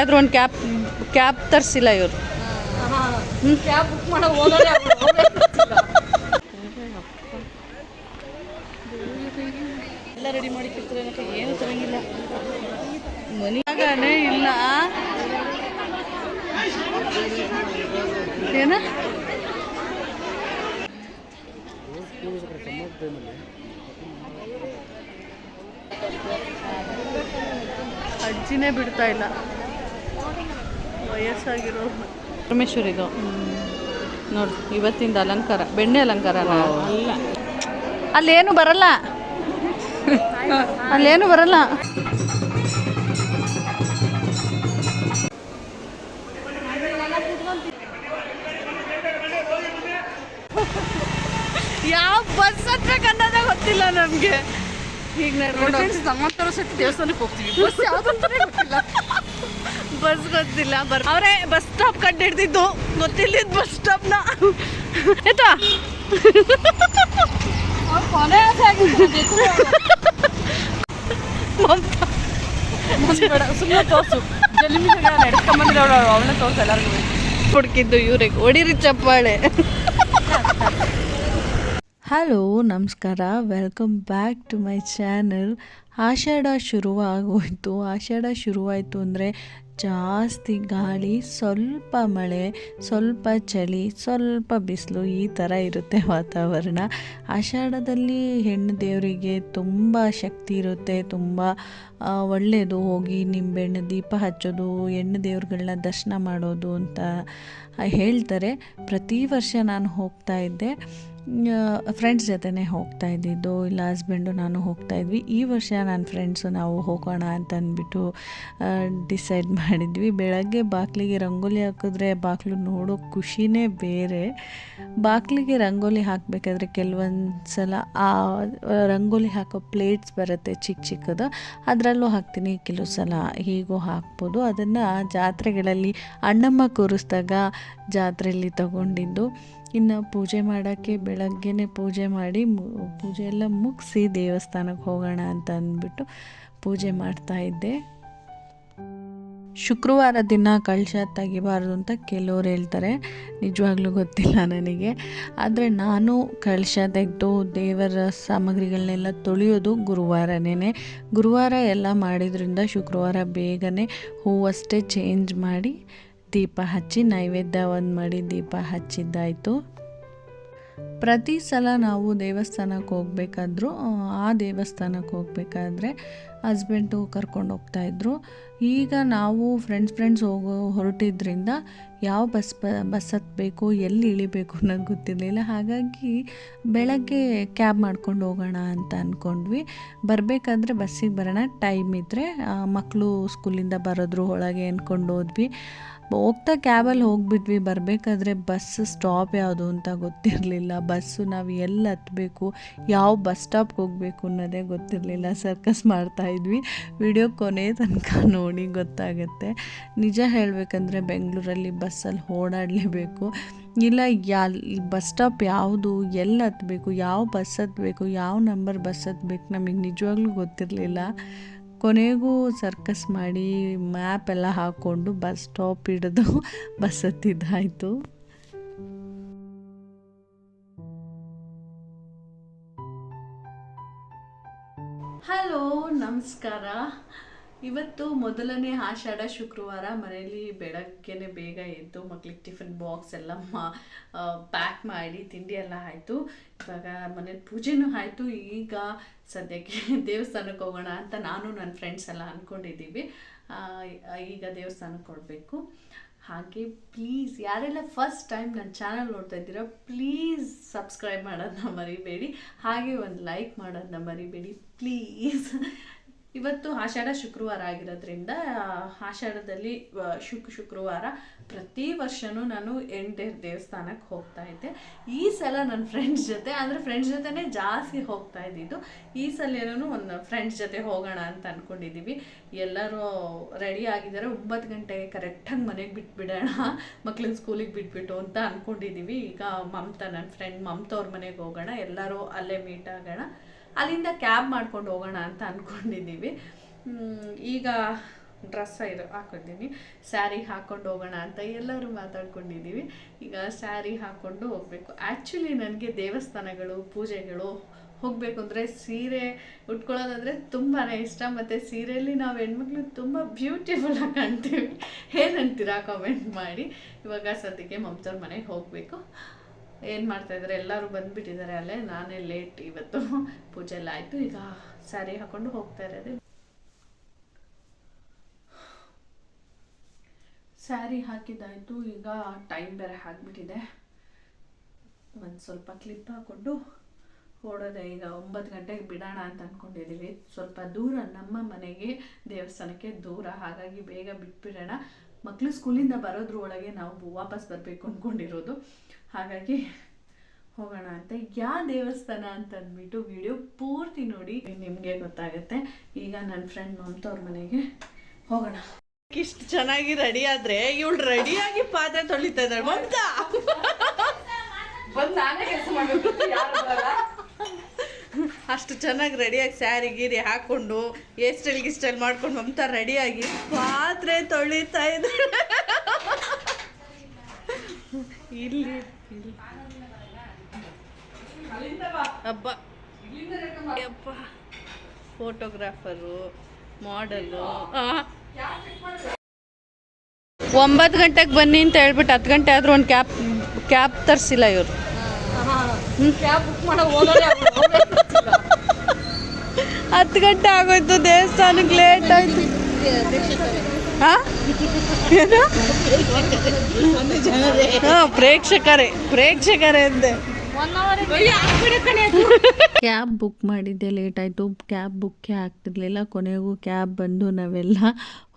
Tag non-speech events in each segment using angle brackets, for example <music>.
ಆದ್ರೂ ಒಂದು cab cab ತರಿಸಿಲ್ಲ ಇವರು. ಎಲ್ಲ ರೆಡಿ ಮಾಡಿ ಏನು ತರಂಗಿಲ್ಲ. ಮನೆಯಾಗನೇ ಇಲ್ಲ. ಏನ? ಅಜ್ಜಿನೇ ಬಿಡ್ತಾ ಇಲ್ಲ. ವಯಸ್ಸಾಗಿರೋ ಪರಮೇಶ್ವರಿದು ನೋಡಿ ಇವತ್ತಿಂದ ಅಲಂಕಾರ ಬೆಣ್ಣೆ ಅಲಂಕಾರ ಅಲ್ಲ? ಅಲ್ಲೇನು ಬರಲ್ಲ? ಅಲ್ಲೇನು ಬರಲ್ಲ? ಯಾವ ಬಸ್ ಹತ್ಬೇಕನ್ನೋದೇ ಗೊತ್ತಿಲ್ಲ ನಮ್ಗೆ. ಈಗ ನಡ್ಕೊಂಡು ನಮ್ಮ ಹತ್ರ ಸತಿ ದೇವಸ್ಥಾನಕ್ಕೆ ಹೋಗ್ತೀವಿ. ಬಸ್ ಯಾವ್ದು ಅಂತಾನೆ ಗೊತ್ತಿಲ್ಲ. ಬಸ್ ಗೊತ್ತಿಲ್ಲ ಬರ್ ಅವರೇ ಬಸ್ ಸ್ಟಾಪ್ ಕಂಡು ಹಿಡ್ದಿದ್ದು ಗೊತ್ತಿಲ್ಲಿದ್ದು ಬಸ್ ಸ್ಟಾಪ್ನ ಆಯ್ತಾ? ಸುಮ್ಮನೆ ತೋರಿಸು. ಜಲಿಮಿಗೆ ನಡ್ಸ್ಕೊಂಬಂದ್ರೆ ಅವಳು ಅವಳನ್ನ ತೋರಿಸು ಎಲ್ಲರಿಗೂ. ಹುಡುಕಿದ್ದು ಇವ್ರಿಗೆ. ಹೊಡಿರಿ ಚಪ್ಪಾಳೆ. ಹಲೋ ನಮಸ್ಕಾರ. Welcome back to my channel Ashadha ಶುರುವಾಗೋಯ್ತು. Ashadha ಶುರುವಾಯಿತು ಅಂದರೆ ಜಾಸ್ತಿ ಗಾಳಿ, ಸ್ವಲ್ಪ ಮಳೆ, ಸ್ವಲ್ಪ ಚಳಿ, ಸ್ವಲ್ಪ ಬಿಸಿಲು ಈ ಥರ ಇರುತ್ತೆ ವಾತಾವರಣ. ಆಷಾಢದಲ್ಲಿ ಹೆಣ್ಣು ದೇವರಿಗೆ ತುಂಬ ಶಕ್ತಿ ಇರುತ್ತೆ, ತುಂಬ ಒಳ್ಳೆಯದು ಹೋಗಿ ನಿಂಬೆಹಣ್ಣು ದೀಪ ಹಚ್ಚೋದು, ಹೆಣ್ಣು ದೇವ್ರುಗಳನ್ನ ದರ್ಶನ ಮಾಡೋದು ಅಂತ ಹೇಳ್ತಾರೆ. ಪ್ರತಿ ವರ್ಷ ನಾನು ಹೋಗ್ತಾ ಇದ್ದೆ. ಫ್ರೆಂಡ್ಸ್ ಜೊತೆನೇ ಹೋಗ್ತಾ ಇದ್ದಿದ್ದು, ಇಲ್ಲ ಹಸ್ಬೆಂಡು ನಾನು ಹೋಗ್ತಾ ಇದ್ವಿ. ಈ ವರ್ಷ ನನ್ನ ಫ್ರೆಂಡ್ಸು ನಾವು ಹೋಗೋಣ ಅಂತ ಅಂದ್ಬಿಟ್ಟು ಡಿಸೈಡ್ ಮಾಡಿದ್ವಿ. ಬೆಳಗ್ಗೆ ಬಾಕ್ಲಿಗೆ ರಂಗೋಲಿ ಹಾಕಿದ್ರೆ ಬಾಕ್ಲು ನೋಡೋ ಖುಷಿನೇ ಬೇರೆ. ಬಾಗಿಲಿಗೆ ರಂಗೋಲಿ ಹಾಕಬೇಕಾದ್ರೆ ಕೆಲವೊಂದು ಸಲ ಆ, ರಂಗೋಲಿ ಹಾಕೋ ಪ್ಲೇಟ್ಸ್ ಬರುತ್ತೆ ಚಿಕ್ಕ ಚಿಕ್ಕದು. ಅದರಲ್ಲೂ ಹಾಕ್ತೀನಿ ಕೆಲವು ಸಲ ಹೀಗೂ ಹಾಕ್ಬೋದು. ಅದನ್ನು ಜಾತ್ರೆಗಳಲ್ಲಿ ಅಣ್ಣಮ್ಮ ಕೂರಿಸಿದಾಗ ಜಾತ್ರೆಯಲ್ಲಿ ತಗೊಂಡಿದ್ದು. ಇನ್ನು ಪೂಜೆ ಮಾಡೋಕ್ಕೆ ಬೆಳಗ್ಗೆನೇ ಪೂಜೆ ಮಾಡಿ ಪೂಜೆ ಎಲ್ಲ ಮುಗಿಸಿ ದೇವಸ್ಥಾನಕ್ಕೆ ಹೋಗೋಣ ಅಂತ ಅಂದ್ಬಿಟ್ಟು ಪೂಜೆ ಮಾಡ್ತಾ ಇದ್ದೆ. ಶುಕ್ರವಾರ ದಿನ ಕಳಶ ತೆಗಿಬಾರ್ದು ಅಂತ ಕೆಲವ್ರು ಹೇಳ್ತಾರೆ. ನಿಜವಾಗ್ಲೂ ಗೊತ್ತಿಲ್ಲ ನನಗೆ. ಆದರೆ ನಾನು ಕಳಶ ತೆಗೆದು ದೇವರ ಸಾಮಗ್ರಿಗಳನ್ನೆಲ್ಲ ತೊಳೆಯೋದು ಗುರುವಾರನೇ ಗುರುವಾರ ಎಲ್ಲ ಮಾಡಿದ್ರಿಂದ ಶುಕ್ರವಾರ ಬೇಗನೆ ಹೂವಷ್ಟೇ ಚೇಂಜ್ ಮಾಡಿ ದೀಪ ಹಚ್ಚಿ ನೈವೇದ್ಯ ಒಂದು ಮಾಡಿ ದೀಪ ಹಚ್ಚಿದ್ದಾಯಿತು. ಪ್ರತಿ ಸಲ ನಾವು ದೇವಸ್ಥಾನಕ್ಕೆ ಹೋಗ್ಬೇಕಾದ್ರೂ, ಆ ದೇವಸ್ಥಾನಕ್ಕೆ ಹೋಗಬೇಕಾದ್ರೆ ಹಸ್ಬೆಂಡು ಕರ್ಕೊಂಡು ಹೋಗ್ತಾಯಿದ್ರು ಈಗ ನಾವು ಫ್ರೆಂಡ್ಸ್ ಫ್ರೆಂಡ್ಸ್ ಹೋಗೋ, ಹೊರಟಿದ್ರಿಂದ ಯಾವ ಬಸ್ ಬಸ್ ಹತ್ತಬೇಕು, ಎಲ್ಲಿ ಇಳಿಬೇಕು ಅನ್ನೋದು ಗೊತ್ತಿರಲಿಲ್ಲ. ಹಾಗಾಗಿ ಬೆಳಗ್ಗೆ ಕ್ಯಾಬ್ ಮಾಡ್ಕೊಂಡು ಹೋಗೋಣ ಅಂತ ಅಂದ್ಕೊಂಡ್ವಿ ಬರಬೇಕಾದ್ರೆ ಬಸ್ಸಿಗೆ ಬರೋಣ ಟೈಮ್ ಇದ್ದರೆ ಮಕ್ಕಳು ಸ್ಕೂಲಿಂದ ಬರೋದ್ರು, ಒಳಗೆ ಅಂದ್ಕೊಂಡು ಹೋದ್ವಿ. ಹೋಗ್ತಾ ಕ್ಯಾಬಲ್ಲಿ ಹೋಗ್ಬಿಟ್ವಿ. ಬರಬೇಕಾದ್ರೆ ಬಸ್ ಸ್ಟಾಪ್ ಯಾವುದು ಅಂತ ಗೊತ್ತಿರಲಿಲ್ಲ. ಬಸ್ಸು ನಾವು ಎಲ್ಲಿ ಹತ್ತಬೇಕು ಯಾವ ಬಸ್ ಸ್ಟಾಪ್ಗೆ ಹೋಗಬೇಕು ಅನ್ನೋದೇ ಗೊತ್ತಿರಲಿಲ್ಲ. ಸರ್ಕಸ್ ಮಾಡ್ತಾ ಇದ್ವಿ. ವಿಡಿಯೋ ಕೊನೆ ತನಕ ನೋಡಿ ಗೊತ್ತಾಗುತ್ತೆ. ನಿಜ ಹೇಳಬೇಕಂದ್ರೆ ಬೆಂಗಳೂರಲ್ಲಿ ಬಸ್ಸಲ್ಲಿ ಓಡಾಡಲೇಬೇಕು. ಇಲ್ಲ ಯಾ ಬಸ್ ಸ್ಟಾಪ್ ಯಾವುದು, ಎಲ್ಲಿ ಹತ್ತಬೇಕು ಯಾವ ಬಸ್ ಹತ್ತಬೇಕು ಯಾವ ನಂಬರ್ ಬಸ್ ಹತ್ತಬೇಕು ನಮಗೆ ನಿಜವಾಗ್ಲೂ ಗೊತ್ತಿರಲಿಲ್ಲ. ಕೊನೆಗೂ ಸರ್ಕಸ್ ಮಾಡಿ ಮ್ಯಾಪ್ ಎಲ್ಲ ಹಾಕ್ಕೊಂಡು ಬಸ್ ಸ್ಟಾಪ್ ಹಿಡಿದು ಬಸ್ ಹತ್ತಿದ್ದಾಯಿತು. ಹಲೋ ನಮಸ್ಕಾರ. ಇವತ್ತು ಮೊದಲನೇ ಆಷಾಢ ಶುಕ್ರವಾರ. ಮನೆಯಲ್ಲಿ ಬೆಳಗ್ಗೆನೆ ಬೇಗ ಎದ್ದು ಮಕ್ಳಿಗೆ ಟಿಫಿನ್ ಬಾಕ್ಸ್ ಎಲ್ಲ ಮಾ ಪ್ಯಾಕ್ ಮಾಡಿ ತಿಂಡಿ ಎಲ್ಲ ಆಯಿತು. ಇವಾಗ ಮನೇಲಿ ಪೂಜೆನೂ ಆಯಿತು. ಈಗ ಸದ್ಯಕ್ಕೆ <laughs> ದೇವಸ್ಥಾನಕ್ಕೆ ಹೋಗೋಣ ಅಂತ ನಾನು ನನ್ನ ಫ್ರೆಂಡ್ಸ್ ಎಲ್ಲ ಅಂದ್ಕೊಂಡಿದ್ದೀವಿ ಈಗ ದೇವಸ್ಥಾನಕ್ಕೆ ಕೊಡಬೇಕು ಹಾಗೆ ಪ್ಲೀಸ್ ಯಾರೆಲ್ಲ ಫಸ್ಟ್ ಟೈಮ್ ನನ್ನ ಚಾನಲ್ ನೋಡ್ತಾ ಇದ್ದೀರಾ ಪ್ಲೀಸ್ ಸಬ್ಸ್ಕ್ರೈಬ್ ಮಾಡೋದನ್ನ ಮರಿಬೇಡಿ. ಹಾಗೆ ಒಂದು ಲೈಕ್ ಮಾಡೋದನ್ನ ಮರಿಬೇಡಿ ಪ್ಲೀಸ್ ಇವತ್ತು ಆಷಾಢ ಶುಕ್ರವಾರ ಆಗಿರೋದ್ರಿಂದ ಆಷಾಢದಲ್ಲಿ ಶುಕ್ ಶುಕ್ರವಾರ ಪ್ರತಿ ವರ್ಷವೂ ನಾನು ಎಂಟೇರ್ ದೇವಸ್ಥಾನಕ್ಕೆ ಹೋಗ್ತಾ ಇದ್ದೆ. ಈ ಸಲ ನನ್ನ ಫ್ರೆಂಡ್ಸ್ ಜೊತೆ, ಅಂದರೆ ಫ್ರೆಂಡ್ಸ್ ಜೊತೆನೇ ಜಾಸ್ತಿ ಹೋಗ್ತಾ ಇದ್ದಿದ್ದು. ಈ ಸಲ ಏನೋ ಒಂದು ಫ್ರೆಂಡ್ಸ್ ಜೊತೆ ಹೋಗೋಣ ಅಂತ ಅಂದ್ಕೊಂಡಿದ್ದೀವಿ ಎಲ್ಲರೂ ರೆಡಿ ಆಗಿದ್ದಾರೆ. ಒಂಬತ್ತು ಗಂಟೆಗೆ ಕರೆಕ್ಟಾಗಿ ಮನೆಗೆ ಬಿಟ್ಬಿಡೋಣ ಮಕ್ಳನ್ನ ಸ್ಕೂಲಿಗೆ ಬಿಟ್ಬಿಟ್ಟು ಅಂತ ಅಂದ್ಕೊಂಡಿದ್ದೀವಿ ಈಗ ಮಮತಾ ನನ್ನ ಫ್ರೆಂಡ್ ಮಮತಾ ಅವ್ರ ಮನೆಗೆ ಹೋಗೋಣ. ಎಲ್ಲರೂ ಅಲ್ಲೇ ಮೀಟ್ ಆಗೋಣ. ಅಲ್ಲಿಂದ ಕ್ಯಾಬ್ ಮಾಡ್ಕೊಂಡು ಹೋಗೋಣ ಅಂತ ಅಂದ್ಕೊಂಡಿದ್ದೀವಿ ಈಗ ಡ್ರೆಸ್ ಇದು ಹಾಕೊಂಡಿದ್ದೀನಿ ಸ್ಯಾರಿ ಹಾಕೊಂಡು ಹೋಗೋಣ ಅಂತ ಎಲ್ಲರೂ ಮಾತಾಡ್ಕೊಂಡಿದ್ದೀವಿ ಈಗ ಸ್ಯಾರಿ ಹಾಕ್ಕೊಂಡು ಹೋಗಬೇಕು. ಆ್ಯಕ್ಚುಲಿ ನನಗೆ ದೇವಸ್ಥಾನಗಳು, ಪೂಜೆಗಳು ಹೋಗಬೇಕು ಅಂದರೆ ಸೀರೆ ಉಟ್ಕೊಳ್ಳೋದಂದರೆ ತುಂಬಾ ಇಷ್ಟ. ಮತ್ತು ಸೀರೆಯಲ್ಲಿ ನಾವು ಹೆಣ್ಮಕ್ಳು ತುಂಬ ಬ್ಯೂಟಿಫುಲ್ಲಾಗಿ ಕಾಣ್ತೀವಿ. ಏನಂತೀರಾ ಕಾಮೆಂಟ್ ಮಾಡಿ. ಇವಾಗ ಸದ್ಯಕ್ಕೆ ಮಮತವ್ರ ಮನೆಗೆ ಹೋಗಬೇಕು. ಏನು ಮಾಡ್ತಾಯಿದ್ದಾರೆ ಎಲ್ಲರೂ ಬಂದುಬಿಟ್ಟಿದ್ದಾರೆ ಅಲ್ಲೇ. ನಾನೇ ಲೇಟ್ ಇವತ್ತು. ಪೂಜೆ ಎಲ್ಲ ಆಯಿತು. ಈಗ ಸ್ಯಾರಿ ಹಾಕ್ಕೊಂಡು ಹೋಗ್ತಾ ಇರೋದು. ಸ್ಯಾರಿ ಹಾಕಿದ್ದಾಯಿತು. ಈಗ ಟೈಮ್ ಬೇರೆ ಹಾಕಿಬಿಟ್ಟಿದೆ. ಒಂದು ಸ್ವಲ್ಪ ಕ್ಲಿಪ್ ಹಾಕ್ಕೊಂಡು ಓಡೋದೆ. ಈಗ ಒಂಬತ್ತು ಗಂಟೆಗೆ ಬಿಡೋಣ ಅಂತ ಅಂದ್ಕೊಂಡಿದ್ದೀವಿ ಸ್ವಲ್ಪ ದೂರ ನಮ್ಮ ಮನೆಗೆ ದೇವಸ್ಥಾನಕ್ಕೆ ದೂರ. ಹಾಗಾಗಿ ಬೇಗ ಬಿಟ್ಬಿಡೋಣ. ಮಕ್ಕಳು ಸ್ಕೂಲಿಂದ ಬರೋದ್ರ ಒಳಗೆ ನಾವು ವಾಪಸ್ ಬರಬೇಕು ಅಂದ್ಕೊಂಡಿರೋದು ಹಾಗಾಗಿ ಹೋಗೋಣ ಅಂತ. ಯಾವ ದೇವಸ್ಥಾನ ಅಂತ ಅಂದ್ಬಿಟ್ಟು ವಿಡಿಯೋ ಪೂರ್ತಿ ನೋಡಿ ನಿಮಗೆ ಗೊತ್ತಾಗುತ್ತೆ. ಈಗ ನನ್ನ ಫ್ರೆಂಡ್ ಮಮತವ್ರ ಮನೆಗೆ ಹೋಗೋಣ. ಇಷ್ಟು ಚೆನ್ನಾಗಿ ರೆಡಿ ಆದ್ರೆ ಇವಳು ರೆಡಿಯಾಗಿ ಪಾತ್ರೆ ತೊಳಿತಾ ಇದ್ದಾಳೆ ಮಮತಾ ಅಷ್ಟು ಚೆನ್ನಾಗಿ ರೆಡಿಯಾಗಿ ಸ್ಯಾರಿ ಗೀರಿ ಹಾಕೊಂಡು ಹೇರ್ ಸ್ಟೈಲ್ ಗಿಸ್ಟೈಲ್ ಮಾಡ್ಕೊಂಡು ಮಮತಾ ರೆಡಿಯಾಗಿ ಪಾತ್ರೆ ತೊಳಿತಾ ಇದ್ದಾಳೆ ಇಲ್ಲಿ. ಹಬ್ಬ ಫೋಟೋಗ್ರಾಫರು ಮಾಡಲು ಒಂಬತ್ತು ಗಂಟೆಗೆ ಬನ್ನಿ ಅಂತ ಹೇಳ್ಬಿಟ್ಟು ಹತ್ತು ಗಂಟೆ ಆದರೂ ಒಂದು ಕ್ಯಾಬ್ ಕ್ಯಾಬ್ ತರಿಸಿಲ್ಲ ಇವರು. ಹತ್ತು ಗಂಟೆ ಆಗೋಯ್ತು ದೇವಸ್ಥಾನಕ್ಕೆ ಲೇಟ್ ಆಯ್ತು? ಹಾ, ಪ್ರೇಕ್ಷಕರೇ ಪ್ರೇಕ್ಷಕರೇ ಅಂದೆ. ಕ್ಯಾಬ್ ಬುಕ್ ಮಾಡಿದ್ದೆ ಲೇಟ್ ಆಯಿತು. ಕ್ಯಾಬ್ ಬುಕ್ಕೇ ಆಗ್ತಿರ್ಲಿಲ್ಲ ಕೊನೆಗೂ ಕ್ಯಾಬ್ ಬಂದು ನಾವೆಲ್ಲ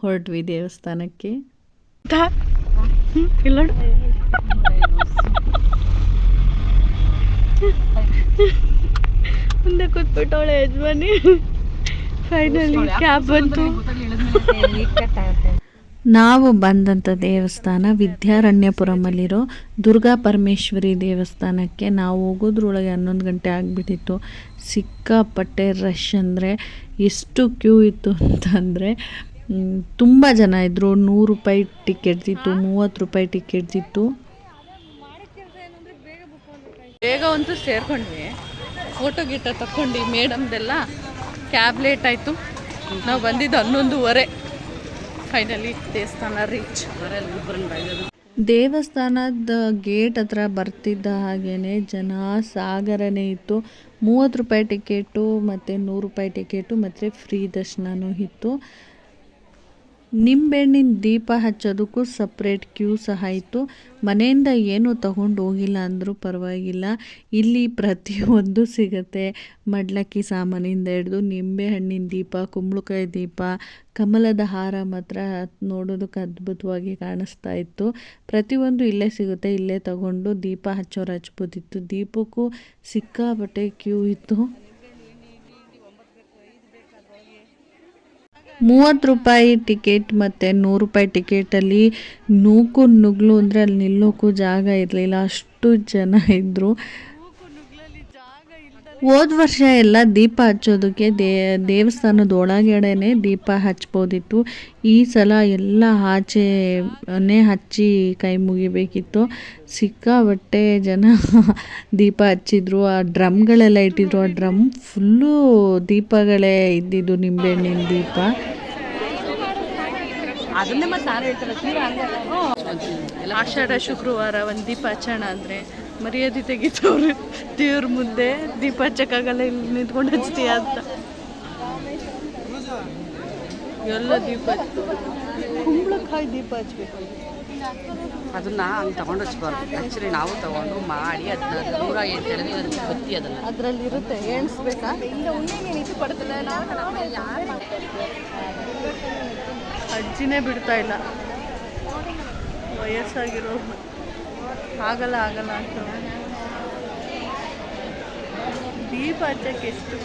ಹೊರಟ್ವಿ ದೇವಸ್ಥಾನಕ್ಕೆ. ಇಲ್ಲ ಮುಂದೆ ಕೂತ್ಬಿಟ್ಟವಳೆ ಯಜಮಾನಿ. ಫೈನಲಿ ಕ್ಯಾಬ್ ಬಂತು. ನಾವು ಬಂದಂಥ ದೇವಸ್ಥಾನ ವಿದ್ಯಾರಣ್ಯಪುರಮಲ್ಲಿರೋ ದುರ್ಗಾ ಪರಮೇಶ್ವರಿ ದೇವಸ್ಥಾನಕ್ಕೆ ನಾವು ಹೋಗೋದ್ರೊಳಗೆ ಹನ್ನೊಂದು ಗಂಟೆ ಆಗಿಬಿಟ್ಟಿತ್ತು. ಸಿಕ್ಕಾಪಟ್ಟೆ ರಶ್ ಅಂದರೆ ಎಷ್ಟು ಕ್ಯೂ ಇತ್ತು ಅಂತಂದರೆ ತುಂಬ ಜನ ಇದ್ದರು ನೂರು ರೂಪಾಯಿ ಟಿಕೆಟ್ ಇತ್ತು, ಮೂವತ್ತು ರೂಪಾಯಿ ಟಿಕೆಟ್ ಇತ್ತು. ಬೇಗ ಅಂತೂ ಸೇರ್ಕೊಂಡ್ವಿ. ಫೋಟೋ ಗೀಟ ತಕ್ಕೊಂಡು ಮೇಡಮ್ದೆಲ್ಲ ಕ್ಯಾಬ್ ಲೇಟ್ ಆಯಿತು. ನಾವು ಬಂದಿದ್ದು ಹನ್ನೊಂದುವರೆ. ಫೈನಲಿ ದೇವಸ್ಥಾನ ರೀಚ್ ದೇವಸ್ಥಾನದ ಗೇಟ್ ಹತ್ರ ಬರ್ತಿದ್ದ ಹಾಗೇನೆ ಜನ ಸಾಗರನೇ ಇತ್ತು. ಮೂವತ್ತು ರೂಪಾಯಿ ಟಿಕೆಟು ಮತ್ತು ನೂರು ರೂಪಾಯಿ ಟಿಕೆಟು ಮತ್ತು ಫ್ರೀ ದರ್ಶನವೂ ಇತ್ತು. ನಿಂಬೆಹಣ್ಣಿನ ದೀಪ ಹಚ್ಚೋದಕ್ಕೂ ಸಪ್ರೇಟ್ ಕ್ಯೂ ಸಹ ಇತ್ತು. ಮನೆಯಿಂದ ಏನೂ ತಗೊಂಡು ಹೋಗಿಲ್ಲ ಅಂದರೂ ಪರವಾಗಿಲ್ಲ. ಇಲ್ಲಿ ಪ್ರತಿಯೊಂದು ಸಿಗುತ್ತೆ. ಮಡ್ಲಕ್ಕಿ ಸಾಮಾನಿಂದ ಹಿಡಿದು ನಿಂಬೆಹಣ್ಣಿನ ದೀಪ, ಕುಂಬಳಕಾಯಿ ದೀಪ, ಕಮಲದ ಹಾರ ಮಾತ್ರ ನೋಡೋದಕ್ಕೆ ಅದ್ಭುತವಾಗಿ ಕಾಣಿಸ್ತಾ ಇತ್ತು. ಪ್ರತಿಯೊಂದು ಇಲ್ಲೇ ಸಿಗುತ್ತೆ. ಇಲ್ಲೇ ತಗೊಂಡು ದೀಪ ಹಚ್ಚೋರು ಹಚ್ಬೋದಿತ್ತು ದೀಪಕ್ಕೂ ಸಿಕ್ಕಾಪಟ್ಟೆ ಕ್ಯೂ ಇತ್ತು. ಮೂವತ್ತು ರೂಪಾಯಿ ಟಿಕೆಟ್ ಮತ್ತು ನೂರು ರೂಪಾಯಿ ಟಿಕೆಟಲ್ಲಿ ನೂಕು ನುಗ್ಲು ಅಂದರೆ ಅಲ್ಲಿ ನಿಲ್ಲೋಕ್ಕೂ ಜಾಗ ಇರಲಿಲ್ಲ. ಅಷ್ಟು ಜನ ಇದ್ದರು ಹೋದ ವರ್ಷ ಎಲ್ಲ ದೀಪ ಹಚ್ಚೋದಕ್ಕೆ ದೇ, ದೇವಸ್ಥಾನದ ಒಳಗಡೆನೆ ದೀಪ ಹಚ್ಬೋದಿತ್ತು. ಈ ಸಲ ಎಲ್ಲ ಆಚೆನೇ ಹಚ್ಚಿ ಕೈ ಮುಗಿಬೇಕಿತ್ತು. ಸಿಕ್ಕಾಬಟ್ಟೆ ಜನ ದೀಪ ಹಚ್ಚಿದ್ರು. ಆ ಡ್ರಮ್ಗಳೆಲ್ಲ ಇಟ್ಟಿದ್ರು. ಆ ಡ್ರಮ್ ಫುಲ್ಲು ದೀಪಗಳೇ ಇದ್ದಿದ್ದು ನಿಂಬೆಹಣ್ಣಿನ ದೀಪ. ಆಷಾಢ, ಶುಕ್ರವಾರ ಒಂದು ದೀಪ ಹಚ್ಚೋಣ ಅಂದರೆ ಮರ್ಯಾದೆ ತೆಗಿತವ್ರು. ದೇವ್ರ ಮುಂದೆ ದೀಪ ಹಚ್ಚಕ್ಕಾಗಲ್ಲ ಇಲ್ಲಿ ನಿಂತ್ಕೊಂಡು ಹಚ್ತೀಯ ಅಂತ. ಎಲ್ಲ ದೀಪ ಹಚ್ಚು ಕುಂಬಳಕಾಯಿ ದೀಪ ಹಚ್ಬೇಕು. ಅದನ್ನ ಹಂಗೆ ತಗೊಂಡು ಹಚ್ಬಾರ್ದು. ಆ್ಯಕ್ಚುಲಿ ನಾವು ತಗೊಂಡು ಮಾಡಿ ಅದನ್ನ ನೂರ ಎಂಟು ಅದಕ್ಕೆ ಬತ್ತಿ ಅದನ್ನ. ಅದರಲ್ಲಿ ಇರುತ್ತೆ. ಎಣಿಸ್ಬೇಕಾ? ಅಜ್ಜಿನೇ ಬಿಡ್ತಾ ಇಲ್ಲ. ವಯಸ್ಸಾಗಿರೋರ್ನ ಆಗಲ್ಲ ಆಗಲ್ಲ ಅಂತ. ದೀಪ ಹಚ್ಚಕ್ಕೆ ಎಷ್ಟು.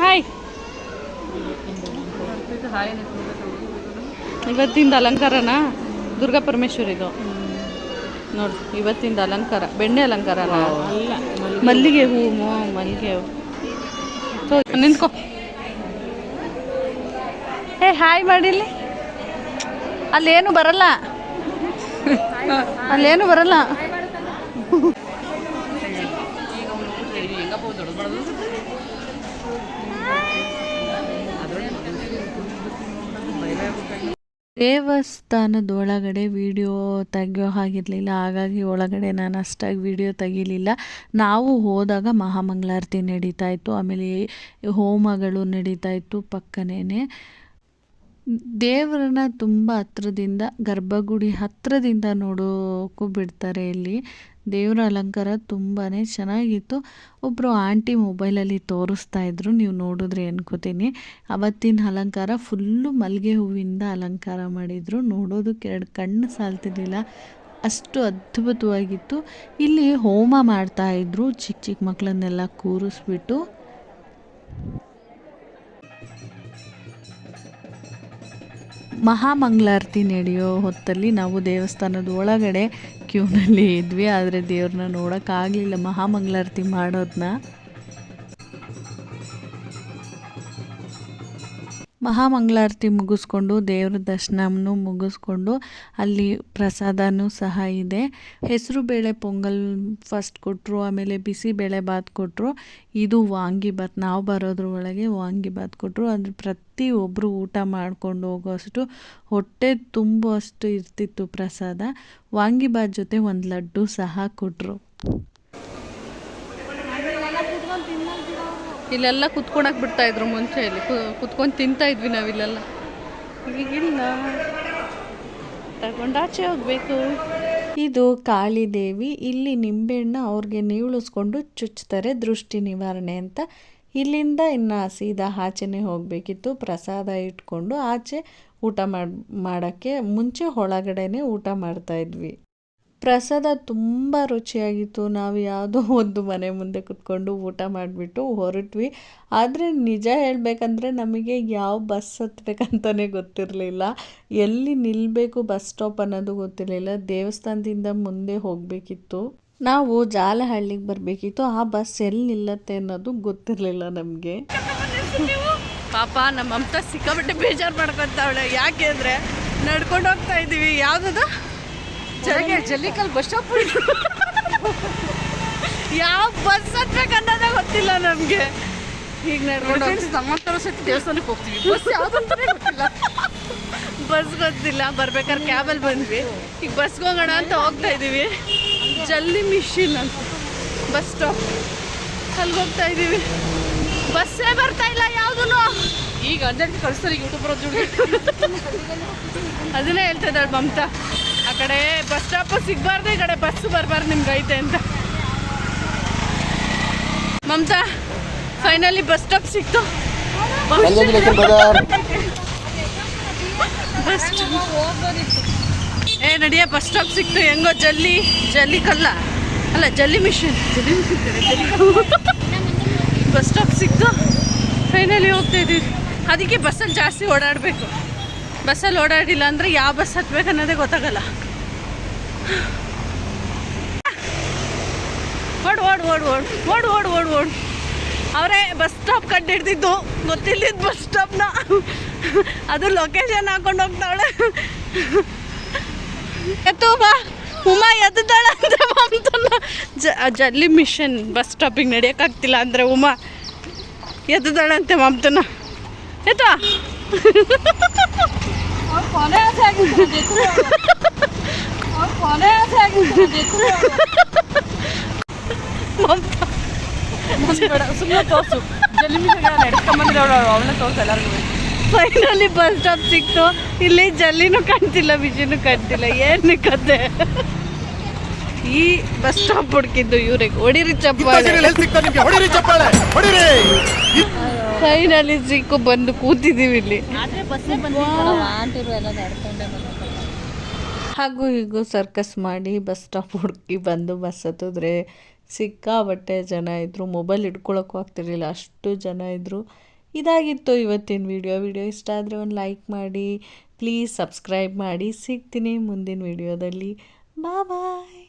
ಹಾಯ್. ಇವತ್ತಿಂದ ಅಲಂಕಾರನಾ ದುರ್ಗಾ ಪರಮೇಶ್ವರಿದು ನೋಡಿ ಇವತ್ತಿಂದ ಅಲಂಕಾರ ಬೆಣ್ಣೆ ಅಲಂಕಾರನ ಮಲ್ಲಿಗೆ ಹೂವು ಮಲ್ಲಿಗೆ ಹೂವು ನಿಂತ್ಕೊ. ಹಾಯ್ ಮಾಡಿಲಿ ಅಲ್ಲೇನು ಬರಲ್ಲ. ಅಲ್ಲೇನು ಬರಲ್ಲ. ದೇವಸ್ಥಾನದ ಒಳಗಡೆ ವಿಡಿಯೋ ತೆಗಿಯೋ ಹಾಗಿರಲಿಲ್ಲ, ಹಾಗಾಗಿ ಒಳಗಡೆ ನಾನು ಅಷ್ಟಾಗಿ ವಿಡಿಯೋ ತೆಗಿಲಿಲ್ಲ. ನಾವು ಹೋದಾಗ ಮಹಾಮಂಗಳಾರತಿ ನಡೀತಾ ಇತ್ತು, ಆಮೇಲೆ ಹೋಮಗಳು ನಡೀತಾ ಇತ್ತು ಪಕ್ಕನೇ ದೇವರನ್ನ ತುಂಬ ಹತ್ರದಿಂದ, ಗರ್ಭಗುಡಿ ಹತ್ರದಿಂದ ನೋಡೋಕ್ಕೂ ಬಿಡ್ತಾರೆ ಇಲ್ಲಿ. ದೇವರ ಅಲಂಕಾರ ತುಂಬಾ ಚೆನ್ನಾಗಿತ್ತು. ಒಬ್ಬರು ಆಂಟಿ ಮೊಬೈಲಲ್ಲಿ ತೋರಿಸ್ತಾ ಇದ್ರು, ನೀವು ನೋಡಿದ್ರೆ ಅನ್ಕೋತೀನಿ. ಅವತ್ತಿನ ಅಲಂಕಾರ ಫುಲ್ಲು ಮಲ್ಲಿಗೆ ಹೂವಿಂದ ಅಲಂಕಾರ ಮಾಡಿದರು. ನೋಡೋದಕ್ಕೆ ಎರಡು ಕಣ್ಣು ಸಾಲ್ತಿರ್ಲಿಲ್ಲ. ಅಷ್ಟು ಅದ್ಭುತವಾಗಿತ್ತು. ಇಲ್ಲಿ ಹೋಮ ಮಾಡ್ತಾಯಿದ್ರು ಚಿಕ್ಕ ಚಿಕ್ಕ ಮಕ್ಕಳನ್ನೆಲ್ಲ ಕೂರಿಸ್ಬಿಟ್ಟು. ಮಹಾಮಂಗಳಾರತಿ ನಡೆಯೋ ಹೊತ್ತಲ್ಲಿ ನಾವು ದೇವಸ್ಥಾನದ ಒಳಗಡೆ ಕ್ಯೂನಲ್ಲಿ ಇದ್ವಿ ಆದರೆ ದೇವ್ರನ್ನ ನೋಡೋಕ್ಕಾಗಲಿಲ್ಲ. ಮಹಾಮಂಗಳಾರತಿ ಮಾಡೋದನ್ನ ಮಹಾಮಂಗಳಾರತಿ ಮುಗಿಸ್ಕೊಂಡು ದೇವ್ರ ದರ್ಶನವನ್ನು ಮುಗಿಸ್ಕೊಂಡು ಅಲ್ಲಿ ಪ್ರಸಾದನೂ ಸಹ ಇದೆ. ಹೆಸರು ಬೇಳೆ ಪೊಂಗಲ್ ಫಸ್ಟ್ ಕೊಟ್ಟರು ಆಮೇಲೆ ಬಿಸಿ ಬೇಳೆ ಬಾತ್ ಕೊಟ್ಟರು ಇದು ವಾಂಗಿಬಾತ್ ನಾವು ಬರೋದ್ರ ಒಳಗೆ ವಾಂಗಿಬಾತ್ ಕೊಟ್ಟರು ಅಂದರೆ ಪ್ರತಿಯೊಬ್ಬರು ಊಟ ಮಾಡ್ಕೊಂಡು ಹೋಗೋಷ್ಟು, ಹೊಟ್ಟೆ ತುಂಬುವಷ್ಟು ಇರ್ತಿತ್ತು ಪ್ರಸಾದ. ವಾಂಗಿಬಾತ್ ಜೊತೆ ಒಂದು ಲಡ್ಡು ಸಹ ಕೊಟ್ಟರು ಇಲ್ಲೆಲ್ಲ ಕುತ್ಕೊಳಕ್ ಬಿಡ್ತಾ ಇದ್ರು ಮುಂಚೆ ಇಲ್ಲಿ. ಕುತ್ಕೊಂಡು ತಿಂತಾ ಇದ್ವಿ ನಾವಿಲ್ಲೆಲ್ಲ ಈಗಿಲ್ಲ ತಗೊಂಡಾಚೆ ಹೋಗ್ಬೇಕು. ಇದು ಕಾಳಿದೇವಿ. ಇಲ್ಲಿ ನಿಂಬೆಹಣ್ಣು ಅವ್ರಿಗೆ ನೀವಳಿಸ್ಕೊಂಡು ಚುಚ್ತಾರೆ ದೃಷ್ಟಿ ನಿವಾರಣೆ ಅಂತ. ಇಲ್ಲಿಂದ ಇನ್ನು ಸೀದಾ ಆಚೆನೇ ಹೋಗಬೇಕಿತ್ತು. ಪ್ರಸಾದ ಇಟ್ಕೊಂಡು ಆಚೆ ಊಟ ಮಾಡಿ ಮಾಡೋಕ್ಕೆ ಮುಂಚೆ ಒಳಗಡೆನೆ ಊಟ ಮಾಡ್ತಾಯಿದ್ವಿ ಪ್ರಸಾದ ತುಂಬ ರುಚಿಯಾಗಿತ್ತು. ನಾವು ಯಾವುದೋ ಒಂದು ಮನೆ ಮುಂದೆ ಕುತ್ಕೊಂಡು ಊಟ ಮಾಡಿಬಿಟ್ಟು ಹೊರಟ್ವಿ. ಆದರೆ ನಿಜ ಹೇಳಬೇಕಂದ್ರೆ ನಮಗೆ ಯಾವ ಬಸ್ ಹತ್ಬೇಕಂತಲೇ ಗೊತ್ತಿರಲಿಲ್ಲ. ಎಲ್ಲಿ ನಿಲ್ಲಬೇಕು ಬಸ್ ಸ್ಟಾಪ್ ಅನ್ನೋದು ಗೊತ್ತಿರಲಿಲ್ಲ. ದೇವಸ್ಥಾನದಿಂದ ಮುಂದೆ ಹೋಗಬೇಕಿತ್ತು. ನಾವು ಜಾಲಹಳ್ಳಿಗೆ ಬರಬೇಕಿತ್ತು. ಆ ಬಸ್ ಎಲ್ಲಿ ನಿಲ್ಲತ್ತೆ ಅನ್ನೋದು ಗೊತ್ತಿರಲಿಲ್ಲ ನಮಗೆ. ಪಾಪ ನಮ್ಮ ಮಮತಾ ಸಿಕ್ಕಾಪಟ್ಟೆ ಬೇಜಾರು ಮಾಡ್ಕೊತಾವಳೆ. ಯಾಕೆ ಅಂದರೆ ನಡ್ಕೊಂಡು ಹೋಗ್ತಾ ಇದ್ದೀವಿ. ಯಾವುದದು? ಜಲ್ಲಿಗೆ ಜಲ್ಲಿಕಲ್ ಬಸ್ ಸ್ಟಾಪ್ ಯಾವ ಬಸ್ ಅನ್ನೋದೇ ಗೊತ್ತಿಲ್ಲ ನಮಗೆ. ಈಗ ನಡ್ಕೊಂಡು ನಮ್ಮಂತರ ಸತಿ ದೇವಸ್ಥಾನಕ್ಕೆ ಹೋಗ್ತೀವಿ. ಬಸ್ ಯಾವ್ದು ಅಂತಾನೆ ಗೊತ್ತಿಲ್ಲ. ಬಸ್ ಗೊತ್ತಿಲ್ಲ. ಬರ್ಬೇಕಾದ್ರೆ ಕ್ಯಾಬಲ್ಲಿ ಬಂದ್ವಿ. ಈಗ ಬಸ್ಗೆ ಹೋಗೋಣ ಅಂತ ಹೋಗ್ತಾ ಇದ್ದೀವಿ ಜಲ್ದಿ ಮಿಷಿನ್ ಅಂತ. ಬಸ್ ಸ್ಟಾಪ್ ಅಲ್ಲಿಗೆ ಹೋಗ್ತಾ ಇದ್ದೀವಿ ಬಸ್ಸೇ ಬರ್ತಾ ಇಲ್ಲ ಯಾವುದೂ ಈಗ ಅರ್ಜೆಂಟ್ ಕಳಿಸ್ತಾರೆ ಯೂಟ್ಯೂಬರ್ ಅದನ್ನೇ ಹೇಳ್ತಾ ಇದ್ದಾಳೆ ಮಮತಾ. ಕಡೆ ಬಸ್ ಸ್ಟಾಪ್ ಸಿಗಬಾರ್ದು ಈ ಕಡೆ ಬಸ್ ಬರಬಾರ್ದು ನಿಮ್ಗೆ ಐತೆ ಅಂತ. ಮಮತಾ ಫೈನಲಿ ಬಸ್ ಸ್ಟಾಪ್ ಸಿಕ್ತು. ಏ ನಡಿಯ ಬಸ್ ಸ್ಟಾಪ್ ಸಿಕ್ತು. ಹೆಂಗೋ ಜಲ್ಲಿ ಜಲ್ಲಿ ಕಲ್ಲ. ಅಲ್ಲ ಜಲ್ಲಿ ಮಿಷಿನ್ ಜಲ್ಲಿ ಬಸ್ ಸ್ಟಾಪ್ ಸಿಕ್ತು. ಫೈನಲಿ ಹೋಗ್ತಾ ಇದ್ದೀವಿ ಅದಕ್ಕೆ ಬಸ್ಸಲ್ಲಿ ಜಾಸ್ತಿ ಓಡಾಡಬೇಕು. ಬಸ್ಸಲ್ಲಿ ಓಡಾಡಿಲ್ಲ ಅಂದರೆ ಯಾವ ಬಸ್ ಹತ್ಬೇಕು ಅನ್ನೋದೇ ಗೊತ್ತಾಗಲ್ಲ. ಓಡ್ ಓಡ್ ಓಡ್ ಓಡ್ ಓಡ್ ಓಡ್ ಓಡ್ ಓಡ್. ಅವರೇ ಬಸ್ ಸ್ಟಾಪ್ ಕಂಡು ಹಿಡ್ದಿದ್ದು ಗೊತ್ತಿಲ್ಲದ ಬಸ್ ಸ್ಟಾಪ್ನ. ಅದು ಲೊಕೇಶನ್ ಹಾಕೊಂಡು ಹೋಗ್ತಾವಳೆ. ಎತ್ತು ಬಾ. ಉಮಾ ಎದ್ದಾಳ ಅಂದ್ರೆ ಮಮತನ ಜ ಜಲ್ಲಿ ಮಿಷನ್ ಬಸ್ ಸ್ಟಾಪಿಗೆ ನಡೆಯೋಕ್ಕಾಗ್ತಿಲ್ಲ ಅಂದರೆ ಉಮಾ ಎದ್ದಾಳಂತೆ ಮಮತನ. ಎತ್ತ ಸುಮ್ಮನೆ ತೋರಿಸು. ಅವಳನ್ನ ಎಲ್ಲರಿಗೂ. ಫೈನಲಿ ಬಸ್ ಸ್ಟಾಪ್ ಸಿಕ್ತು. ಇಲ್ಲಿ ಜಲ್ಲಿನೂ ಕಾಣ್ತಿಲ್ಲ ಬಿಜಿನೂ ಕಾಣ್ತಿಲ್ಲ ಏನು ಕತೆ? ಈ ಬಸ್ ಸ್ಟಾಪ್ ಹುಡುಕಿದ್ದು ಇವ್ರಿಗೆ. ಹೊಡಿರಿ ಚಪ್ಪಾಳೆ. ಹೊಡಿರಿ ಚಪ್ಪಾಳೆ ಹೊಡಿರಿ. ಫೈನಲಿ ಸಿಕ್ಕು ಬಂದು ಕೂತಿದ್ದೀವಿ ಇಲ್ಲಿ. ಹಾಗೂ ಹೀಗೂ ಸರ್ಕಸ್ ಮಾಡಿ ಬಸ್ ಸ್ಟಾಪ್ ಹುಡುಕಿ ಬಂದು ಬಸ್ ಹತ್ತಿದ್ರೆ ಸಿಕ್ಕಾಬಟ್ಟೆ ಜನ ಇದ್ದರು ಮೊಬೈಲ್ ಇಟ್ಕೊಳಕ್ಕೂ ಆಗ್ತಿರ್ಲಿಲ್ಲ ಅಷ್ಟು ಜನ ಇದ್ದರು ಇದಾಗಿತ್ತು ಇವತ್ತಿನ ವಿಡಿಯೋ ವಿಡಿಯೋ ಇಷ್ಟ ಆದರೆ ಒಂದು ಲೈಕ್ ಮಾಡಿ ಪ್ಲೀಸ್ ಸಬ್ಸ್ಕ್ರೈಬ್ ಮಾಡಿ. ಸಿಗ್ತೀನಿ ಮುಂದಿನ ವಿಡಿಯೋದಲ್ಲಿ ಬಾ ಬಾಯ್